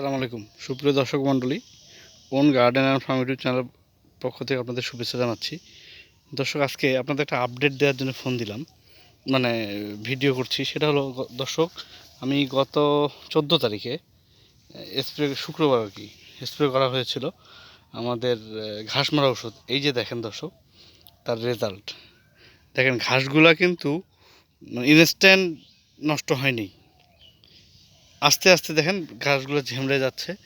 সালাম আলাইকুম। সুপ্রিয় দর্শক মণ্ডলী own garden and farm YouTube channel পক্ষ থেকে আপনাদের শুভেচ্ছা জানাচ্ছি। দর্শক, আজকে আপনাদের একটা আপডেট দেওয়ার জন্য ফোন দিলাম। মানে ভিডিও করছি, সেটা হলো দর্শক, আমি গত চোদ্দ তারিখে স্প্রে শুক্রবার আর কি, স্প্রে করা হয়েছিল আমাদের ঘাস মারা ওষুধ। এই যে দেখেন দর্শক, তার রেজাল্ট দেখেন, ঘাসগুলা কিন্তু ইনস্ট্যান্ট নষ্ট হয়নি। আস্তে আস্তে দেখেন ঘাসগুলো ঝেমড়ে যাচ্ছে।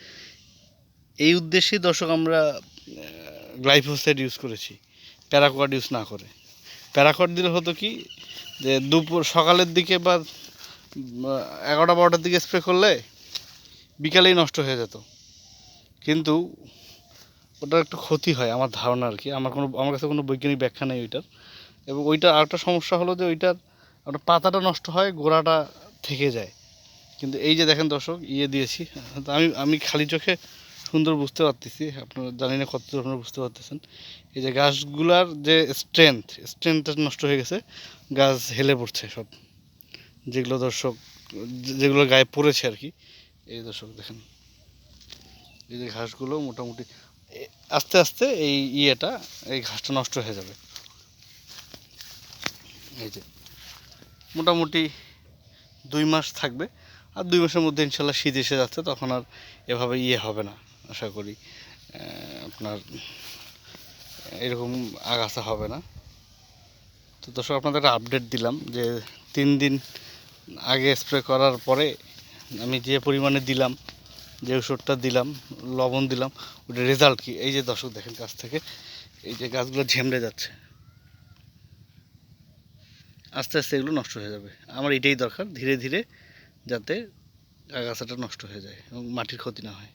এই উদ্দেশ্যেই দর্শক আমরা গ্লাইফোসাইড ইউজ করেছি প্যারাকোয়াড ইউজ না করে। প্যারাকোয়াড দিলে হতো কি যে দুপুর, সকালের দিকে বা এগারোটা বারোটার দিকে স্প্রে করলে বিকালেই নষ্ট হয়ে যেত। কিন্তু ওটার একটু ক্ষতি হয় আমার ধারণা আর কি। আমার কোনো, আমার কাছে কোনো বৈজ্ঞানিক ব্যাখ্যা নেই ওইটার। এবং ওইটার আরেকটা সমস্যা হলো যে ওইটার ওটা পাতাটা নষ্ট হয়, গোড়াটা থেকে যায়। কিন্তু এই যে দেখেন দর্শক ইয়ে দিয়েছি। আমি আমি খালি চোখে সুন্দর বুঝতে পারতেছি, আপনারা জানি না কত আপনারা বুঝতে পারতেছেন। এই যে গাছগুলার যে স্ট্রেংথ স্ট্রেংথটা নষ্ট হয়ে গেছে, গাছ হেলে পড়ছে সব। যেগুলো দর্শক, যেগুলো গায়ে পড়েছে আর কি। এই দর্শক দেখেন, এই যে ঘাসগুলো মোটামুটি আস্তে আস্তে এই ইয়েটা, এই ঘাসটা নষ্ট হয়ে যাবে। এই যে, মোটামুটি দুই মাস থাকবে। আর দুই মাসের মধ্যে ইনশাল্লাহ শীত এসে যাচ্ছে, তখন আর এভাবে ইয়ে হবে না, আশা করি আপনার এরকম আগাছা হবে না। তো দর্শক, আপনাদের আপডেট দিলাম যে তিন দিন আগে স্প্রে করার পরে আমি যে পরিমাণে দিলাম, যে ওষুধটা দিলাম, লবণ দিলাম ওটা রেজাল্ট কি? এই যে দর্শক দেখেন কাছ থেকে, এই যে গাছগুলো ঝেমড়ে যাচ্ছে। আস্তে আস্তে এগুলো নষ্ট হয়ে যাবে। আমার এটাই দরকার, ধীরে ধীরে যাতে আগাছাটা নষ্ট হয়ে যায় এবং মাটির ক্ষতি না হয়।